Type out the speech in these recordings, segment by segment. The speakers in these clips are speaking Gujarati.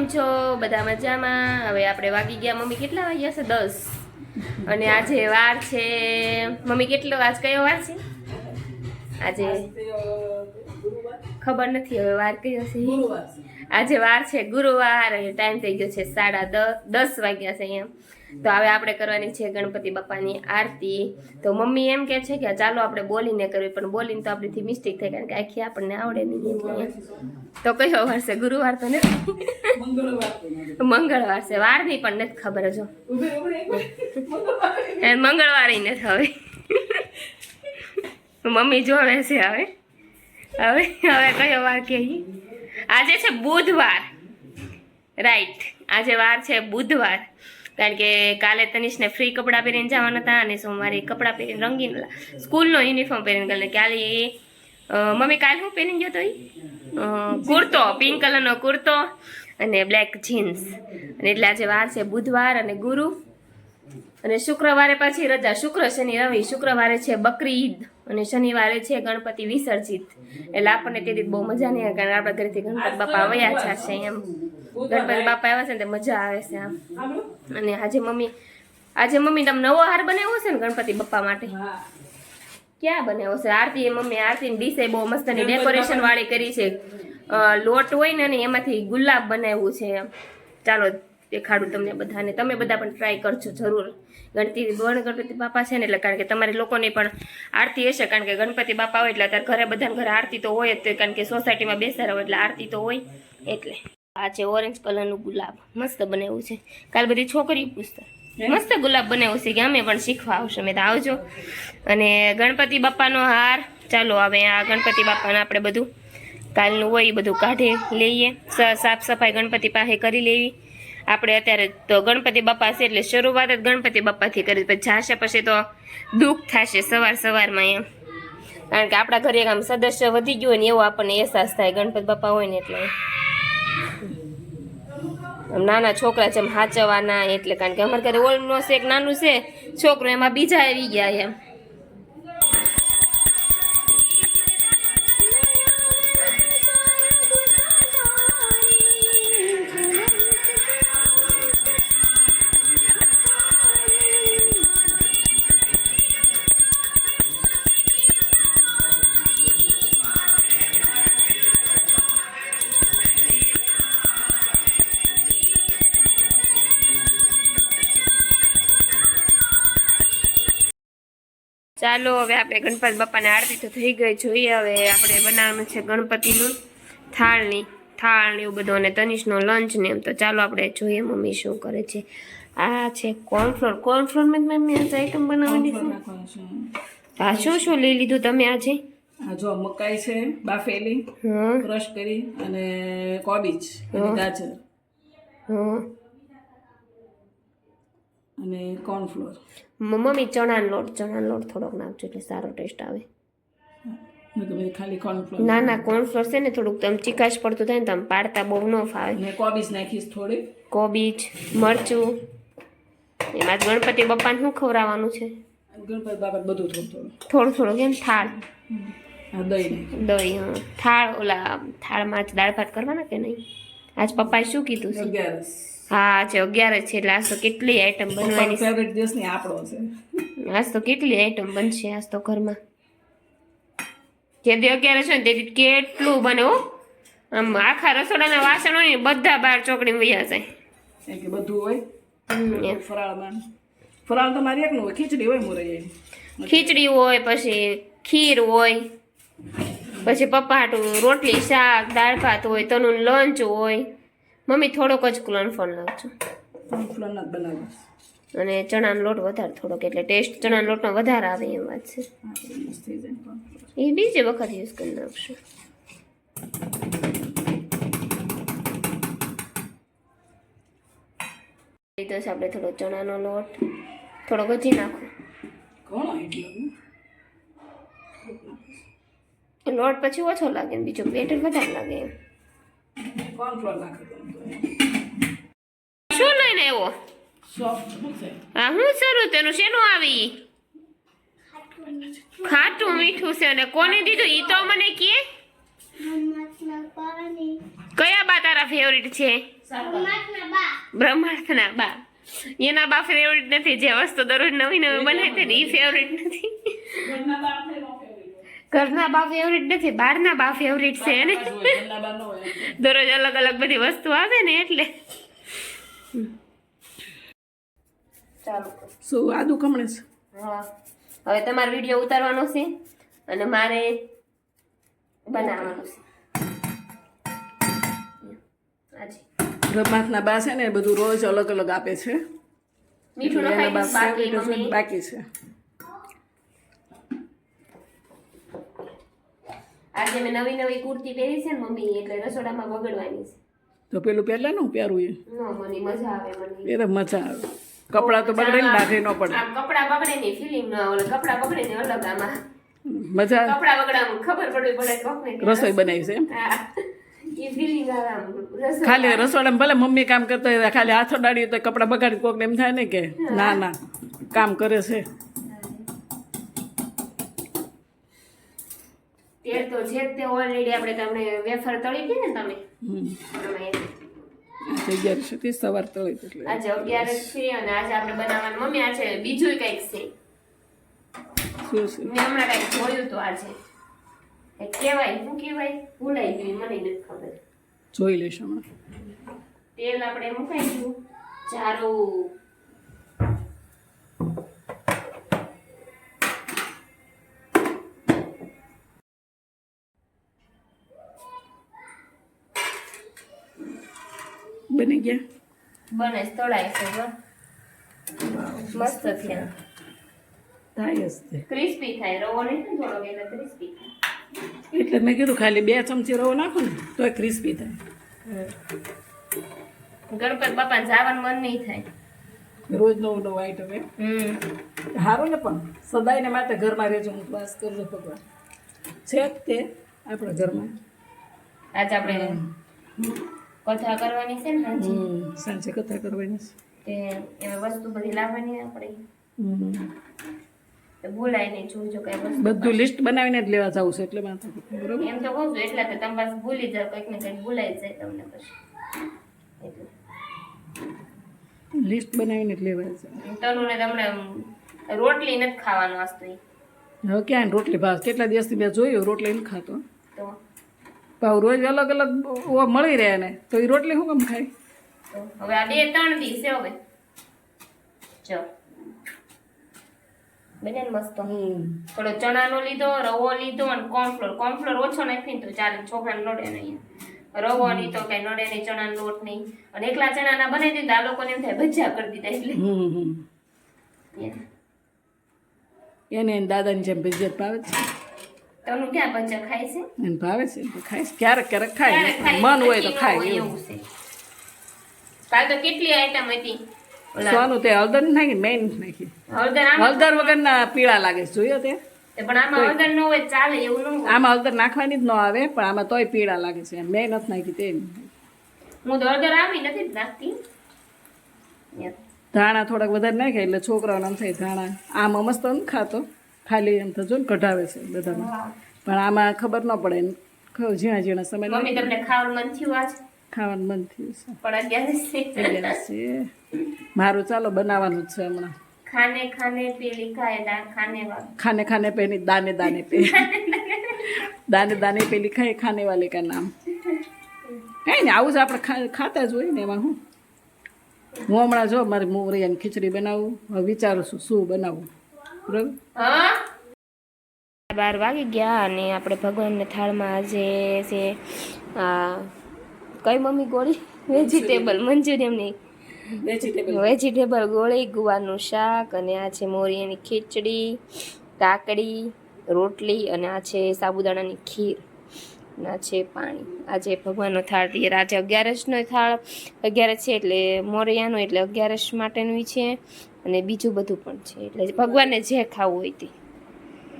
કેમ છો? બધા મજામાં? હવે આપણે વાગી ગયા. મમ્મી કેટલા વાગ્યા છે? દસ. અને આજે વાર છે. મમ્મી કેટલો? આજ કયો વાર છે? આજે ખબર નથી હવે વાર કયો છે? આજે વાર છે ગુરુવાર. અને ટાઈમ થઈ ગયો છે સાડા દસ દસ વાગ્યા છે અહીંયા. તો હવે આપણે કરવાની છે ગણપતિ બાપાની આરતી. તો મમ્મી એમ કે છે કે ચાલો આપણે બોલીને કરવી પણ બોલીને તો આપણીથી મિસ્ટેક થાય કારણ કે આખી આપણને આવડે નહીં તો કયો વાર છે? ગુરુવાર તો નથી? મંગળવાર છે. વારની પણ નથી ખબર જો મંગળવારે નથી હવે. મમ્મી જોવે છે હવે. હવે હવે કયો વાર કે આજે છે બુધવાર. રાઈટ. આજે વાર છે બુધવાર. કારણ કે કાલે તનિષને ફ્રી કપડાં પહેરીને જવાના હતા અને સોમવારે કપડાં પહેરીને રંગીન સ્કૂલનો યુનિફોર્મ પહેરીને ગયેલા. કાલે એ મમ્મી કાલે હું પહેરીને ગયો તો કુર્તો પિંક કલરનો કુર્તો અને બ્લેક જીન્સ અને એટલે આજે વાર છે બુધવાર અને ગુરુ અને શુક્રવારે પાછી રજા. શુક્ર શનિ રવિ. શુક્રવારે છે બકરી ઈદ. અને શનિવારે છે ગણપતિ વિસર્જિત. એટલે આપણને તે રીતે બહુ મજા નહીં કારણ આપણા ઘરેથી ગણપતિ બાપા વયા છે એમ. ગણપતિ બાપા આવ્યા છે ને મજા આવે છે આમ. અને આજે મમ્મી આજે મમ્મી તમે નવો હાર બનાવ્યો છે ને ગણપતિ બાપા માટે? ક્યાં બનાવ્યો છે? આરતી મમ્મી આરતી ડીશે બહુ મસ્તની ડેકોરેશન વાળી કરી છે. લોટ હોય ને એમાંથી ગુલાબ બનાવ્યું છે ચાલો દેખાડું તમને બધાને. તમે બધા પણ ટ્રાય કરજો જરૂર. ગણતી ગણ ગણપતિ બાપા છે ને એટલે કારણ કે તમારે લોકોને પણ આરતી હશે. કારણ કે ગણપતિ બાપા હોય એટલે અત્યારે ઘરે બધાને ઘરે આરતી તો હોય જ કારણ કે સોસાયટીમાં બેસારા હોય એટલે આરતી તો હોય એટલે. આ છે ઓરેન્જ કલરનું ગુલાબ. મસ્ત બનાવ્યું છે. કાલ બધી છોકરી પૂછતા મસ્ત ગુલાબ બનાવ્યું છે કે અમે પણ શીખવા આવશું. મેં તો આવજો. અને ગણપતિ બાપાનો હાર. ચાલો હવે આ ગણપતિ બાપાને આપણે બધું કાલનું હોય એ બધું કાઢી લઈએ. સાફ સફાઈ ગણપતિ પાસે કરી લેવી. આપણે અત્યારે તો ગણપતિ બાપા છે એટલે શરૂઆત જ ગણપતિ બાપાથી કરી, પછી જાશે પછી તો દુઃખ થશે સવાર સવારમાં એમ. કારણ કે આપણા ઘરે આમ સદસ્ય વધી ગયું હોય ને એવો આપણને અહેસાસ થાય, ગણપતિ બાપા હોય ને એટલે. નાના છોકરા જેમ હાચવાના એટલે કારણ કે અમારે ઘરે ઓલમોસ્ટ એક નાનું છે, છોકરો એમાં બીજા આવી ગયા એમ. ચાલો હવે આપણે ગણપત બાપાને આરતી તો થઈ ગઈ. જોઈએ હવે આપણે બનાવવાનું છે ગણપતિનું થાળની થાળ ને એવું બધું અને તનિષનો લંચ ને એમ. તો ચાલો આપણે જોઈએ મમ્મી શું કરે છે. આ છે કોર્નફ્લોર કોર્નફ્લોર મેં મમ્મી આજે આઈટમ બનાવવાની છે. હા શું શું લઈ લીધું તમે આજે? આ જો મકાઈ છે બાફેલી ક્રશ કરી અને કોબીજ અને ગાજર. હા અને કોર્નફ્લોર મમ્મી ચણાનો લોટ ચણાનો લોટ થોડોક નાખજો એટલે સારો ટેસ્ટ આવે. ખાલી કોર્નફ્લોર ના ના કોર્નફ્લોર છે ને થોડુંક તમે ચીકાશ પડતું થાય ને તમે પાડતા બહુ ન ફાવે. ને કોબીજ નાખીશ થોડી. કોબીજ મરચું એમાં ગણપતિ બાપાને શું ખવડાવવાનું છે? ગણપતિ બાપા બધું થોડું થોડું. થોડું થોડું કેમ? થાળ. દહીં દહીં હા. થાળ ઓલા થાળમાં જ દાળ ભાત કરવાના કે નહીં? આજ પપ્પાએ શું કીધું છે? અગિયારસ. હા આજે અગિયાર જ છે એટલે આજ તો કેટલી આઈટમ બનવાની છે. ફેવરેટ દિવસની આપણો છે. આજ તો કેટલી આઈટમ બનશે આજ તો ઘરમાં. જે દી અગિયાર છે ને તેથી કેટલું બને હો. આમ આખા રસોડાના વાસણો ને બધા બાર ચોકડી વયા જાય. બધું હોય? ફરાળમાં. ફરાળ તો મારી એકનું હોય ખીચડી હોય મોરૈયા ખીચડી હોય પછી ખીર હોય પછી પપ્પાટું રોટલી શાક દાળ ભાત હોય તનું લંચ હોય. મમ્મી થોડોક જ કોર્નફ્લોર નાખજો કોર્નફ્લોર ના જ બનાવું અને ચણાનો લોટ વધારે થોડોક એટલે ટેસ્ટ ચણાનો લોટનો વધારે આવે એમ વાત છે. એ બીજી વખત યુઝ કરી નાખશું. લીધો છે આપણે થોડો ચણાનો લોટ થોડો ગજી નાખો. ઘણો એટલો લોટ પછી ઓછો લાગે બીજો બેટર વધારે લાગે એમ. કોર્નફ્લોર નાખી શું લઈને આવ્યો? હા હું સરું તેનું? શેનું આવી? ખાટું મીઠું છે અને કોને દીધું? ઈ તો મને કે. કયા બા તારા ફેવરિટ છે? બ્રહ્માર્થના બા. એના બા ફેવરિટ નથી. જે વસ્તુ દરરોજ નવી નવી બનાવે છે ને એ ફેવરિટ નથી. ઘરના બા ફેવરિટ નથી બહારના બા ફેવરિટ છે ને. દરરોજ અલગ અલગ બધી વસ્તુ આવે ને એટલે. ચાલો શું આદુ કમણે છે. હા. હવે તમારો વીડિયો ઉતારવાનો છે અને મારે બનાવવાનું છે. પ્રભાતના રમાતના બા છે ને એ બધું રોજ અલગ અલગ આપે છે. મીઠું બાકી છે, મમ્મી બાકી છે આજે મેં નવી નવી કુર્તી પહેરી છે ને મમ્મી એટલે રસોડામાં બગડવાની છે. તો પેલું પહેલા નું પહેરવું એ? મને મજા આવે મને. એ તો મજા આવે. કપડાં તો બગડે ને બાકી ન પડે. આમ કપડા બગડે ની ફિલિંગ ન આવે કપડાં બગડે ને અલગ આમાં. મજા કપડાં બગડામાં ખબર પડવી પડે રસોઈ બનાવી છે એમ? ખાલી રસોડામાં ભલે મમ્મી કામ કરતા ખાલી હાથો ડાળી તો કપડાં બગાડી કોકને એમ થાય ને કે ના ના કામ કરે છે. તેલ તો છે તે ઓલરેડી આપણે તમને વેફર તળી હતી ને તમે હમ. તમે એ. આજે અગિયાર છે તે સવાર તળી એટલે. આજે અગિયારસ છે અને આજે આપણે બનાવવાનું મમ્મી આજે બીજું કંઈક છે. મેં હમણાં કંઈક જોયું તો આજે. એ કહેવાય શું કહેવાય? ભૂલાઈ ગયું મને નથી ખબર. જોઈ લઈશ હમણાં. તેલ આપણે મુકાઈ ગયું ચારું બની ગયા? બને તળાય છે મસ્ત થયા થાય જ તે. ક્રિસ્પી થાય રવો નહીં ને થોડોક એટલે ક્રિસ્પી એટલે મેં કીધું ખાલી બે ચમચી રવો નાખો ને તો ક્રિસ્પી થાય. ગણપત બાપા જવાનું મન નહીં થાય. રોજ નવું નવું આઈટમ એમ સારું ને પણ સદાયને માટે ઘરમાં રહેજો હું વાસ કરજો ભગવાન. છે તે આપણા ઘરમાં. આજે આપણે કથા કરવાની છે ને સાંજે. સાંજે કથા કરવાની છે. તે એ વસ્તુ બધી લાવવાની આપણે. તો ભૂલાય નહીં જોજો કઈ વસ્તુ બધું લિસ્ટ બનાવીને જ લેવા જવું છે એટલે બરોબર? એમ તો કહું છું એટલે તો તમે પાસે ભૂલી જાવ કંઈક ને કંઈક ભૂલાઈ જાય તમને પછી. લિસ્ટ બનાવીને જ લેવા છે તનુને તમને રોટલી નથી ખાવાનું વાસ્તુ ઈ. હવે ક્યાં રોટલી ભાવ કેટલા દિવસથી મેં જોયું રોટલી નથી ખાતો. તો ભાવ રોજ અલગ અલગ મળી રહે ને તો એ રોટલી શું કેમ ખાય હવે આ બે ત્રણ દિવસે છે હવે. જો. બને ને મસ્ત. થોડો ચણાનો લીધો રવો લીધો અને કોર્નફ્લોર કોર્નફ્લોર ઓછો નાખીને તો ચાલે છોકરાને નડે નહીં. રવો નહીં તો કઈ નડે નહીં ચણાનો લોટ નહીં. અને એકલા ચણાના બનાવી દીધા આ લોકોને એમ થાય ભજીયા કરી દીધા એટલે. એને દાદાની જેમ ભજીયા ભાવે છે. તનુ ક્યાં ભજીયા ખાય છે? એને ભાવે છે ખાય છે. ક્યારેક ક્યારેક ખાય મન હોય તો ખાય એવું. એવું છે. કાલ તો કેટલી આઈટમ હતી? સોનું તે હળદર નાખી મેં નાખી. હળદર આમાં હળદર વગરના પીળા લાગે છે જોયો તે? તે પણ આમાં હળદર ન હોય ચાલે એવું ન આમાં હળદર નાખવાની જ ન આવે પણ આમાં તોય પીળા લાગે છે. મેં નથી નાખી તે. હું તો હળદર આવી નથી નાખતી. ધાણા થોડાક વધારે નાખે એટલે છોકરાઓને આમ થાય ધાણા. આમ મસ્ત નથી ખાતો. ખાલી એમ તો જો ને કઢાવે છે બધામાં પણ આમાં ખબર ન પડે ને ખાવ ઝીણા ઝીણા સમય મમ્મી તમને ખાવાનું મન થયું આજ? ખાવાનું મન થયું છે. પણ અગિયાર છે. મારું ચાલો બનાવવાનું જ છે હમણાં. ખાને ખાને પેલી ખાય ખાને ખાને પેલી દાને દાને પે દાને દાને પેલી ખાય ખાને વાલે કા નામ. કઈ ને આવું જ આપણે ખાતા જ હોય ને એમાં હું. હું હમણાં જો મારી મોરિયાની ખીચડી બનાવું હવે વિચારું છું શું બનાવું. બરાબર? બાર વાગી ગયા અને આપણે ભગવાનને થાળમાં આજે છે આ કઈ મમ્મી ગોળી? વેજીટેબલ મંચુરિયમની વેજીટેબલ વેજીટેબલ ગોળી ગુવારનું શાક અને આ છે મોરિયાની ખીચડી કાકડી રોટલી અને આ છે સાબુદાણાની ખીર. ના આ છે પાણી. આજે ભગવાનનો થાળ તૈયાર. આજે અગિયારસનો થાળ અગિયારસ છે એટલે મોરિયાનો એટલે અગિયારસ માટેનું છે અને બીજું બધું પણ છે. એટલે ભગવાનને જે ખાવું હોય તે ઉપવાસ લેવું તો ખીર ખાઈ.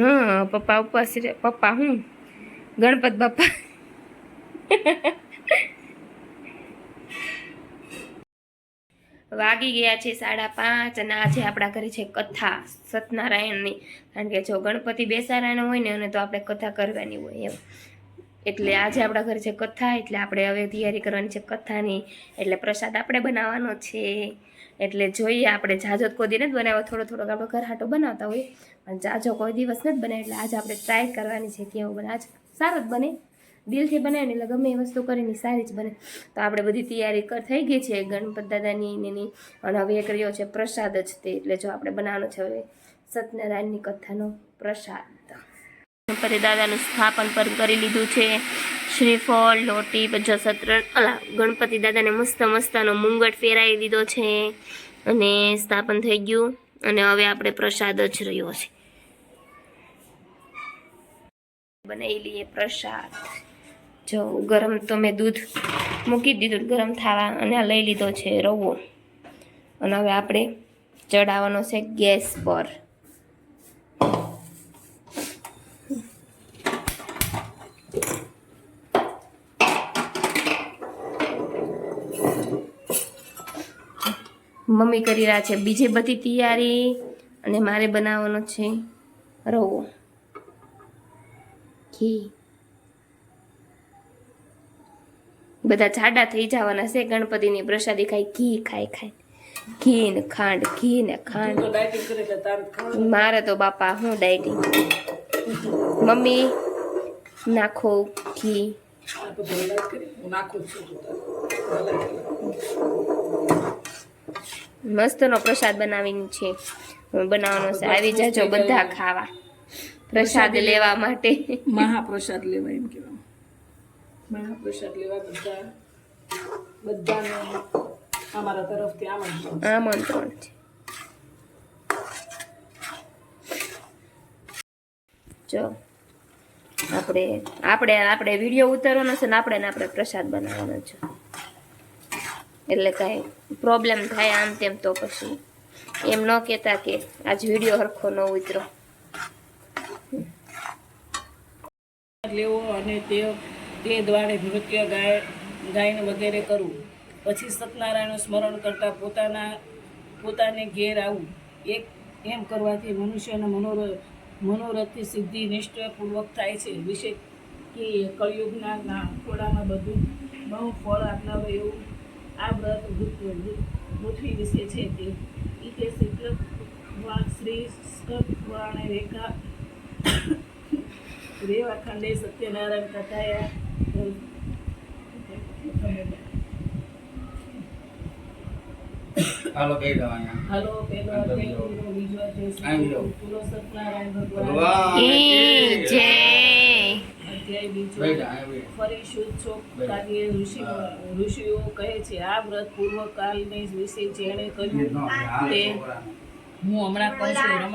હા, પપ્પા ઉપવાસ રહે પપ્પા હું? ગણપત બાપા. વાગી ગયા છે સાડા પાંચ અને આજે આપણા ઘરે છે કથા સત્યનારાયણની. કારણ કે જો ગણપતિ બેસારાયણ હોય ને અને તો આપણે કથા કરવાની હોય એમ. એટલે આજે આપણા ઘરે છે કથા, એટલે આપણે હવે તૈયારી કરવાની છે કથાની. એટલે પ્રસાદ આપણે બનાવવાનો છે. એટલે જોઈએ આપણે જાજો કોઈ દી નથી બનાવ્યો, થોડો થોડોક આપણે ઘર હાટો બનાવતા હોય પણ જાજો કોઈ દિવસ નથી બને, એટલે આજે આપણે ટ્રાય કરવાની છે કેવું બને. આજ સારો જ બને. દિલથી બને એટલે ગમે એ વસ્તુ કરીને સારી જ બને. તો આપણે બધી તૈયારી થઈ ગઈ છે ગણપત દાદાની એની. અને હવે એક રહ્યો છે પ્રસાદ જ તે, એટલે જો આપણે બનાવવાનો છે હવે સત્યનારાયણની કથાનો પ્રસાદ. ગણપતિ દાદાનું સ્થાપન પણ કરી લીધું છે. શ્રીફળ, લોટી પછી સત્ર, અલા, ગણપતિ દાદાને મસ્ત મસ્તનો મુંગટ ફેરાવી દીધો છે અને સ્થાપન થઈ ગયું અને હવે આપણે પ્રસાદ જ રહ્યો છે. બનાવી લઈએ પ્રસાદ. જો ગરમ તો મેં દૂધ મૂકી દીધું ગરમ થવા અને લઈ લીધો છે રવો. અને હવે આપણે ચડાવવાનો છે ગેસ પર. મમ્મી કરી રહ્યા છે. બીજી બધી તૈયારી અને મારે બનાવવાનો છે. રવો. ઘી. બધા જાડા થઈ જવાના છે. ગણપતિની પ્રસાદી ખાય ઘી ખાય ખાય ઘી ને ખાંડ ઘી ને ખાંડ. મારે તો બાપા હું ડાયટિંગ મમ્મી નાખો ઘી. નાખું છું. મસ્તનો પ્રસાદ બનાવીને છે. બનાવવાનો છે. આવી જાજો બધા ખાવા. પ્રસાદ લેવા માટે. મહાપ્રસાદ લેવા એમ કહેવાય. મહાપ્રસાદ લેવા બધા બધાને અમારા તરફથી આમંત્રણ આમંત્રણ છે. જો આપણે આપણે આપણે વીડિયો ઉતારવાનો છે ને આપણે ને આપણે પ્રસાદ બનાવવાનો છે. એટલે કાંઈ પ્રોબ્લેમ થાય આમ તેમ તો પછી. એમ ન કહેતા કે આજ વીડિયો હરખો ન ઉતરો. લેવો અને તે તે દ્વારે નૃત્ય ગાય, ગાયન વગેરે કરવું. પછી સત્યનારાયણનું સ્મરણ કરતા પોતાના, પોતાને ઘેર આવવું એક એમ કરવાથી મનુષ્યના મનોર, મનોરથની સિદ્ધિ નિષ્ઠાપૂર્વક થાય છે. વિશે કે કળિયુગના ખોડામાં બધું બહુ ફળ આપનારું એવું આ વ્રત પૃથ્વી વિશે છે તે. ઈતે શુક્લ શ્રી પુરાણે રેખા રેવા ખંડે સત્યનારાયણ કથાયા. હાલો પેલો બીજો. અધ્યાય આવી જાઓ. પૂરો સત્યનારાયણ ભગવાન. ભગવાન જય. અધ્યાય બીજો. ફરી શોક કાર્ય ઋષિ ઋષિઓ કહે છે આ વ્રત પૂર્વ કાલને વિશે જેણે કર્યું તે હું હમણાં કહું છું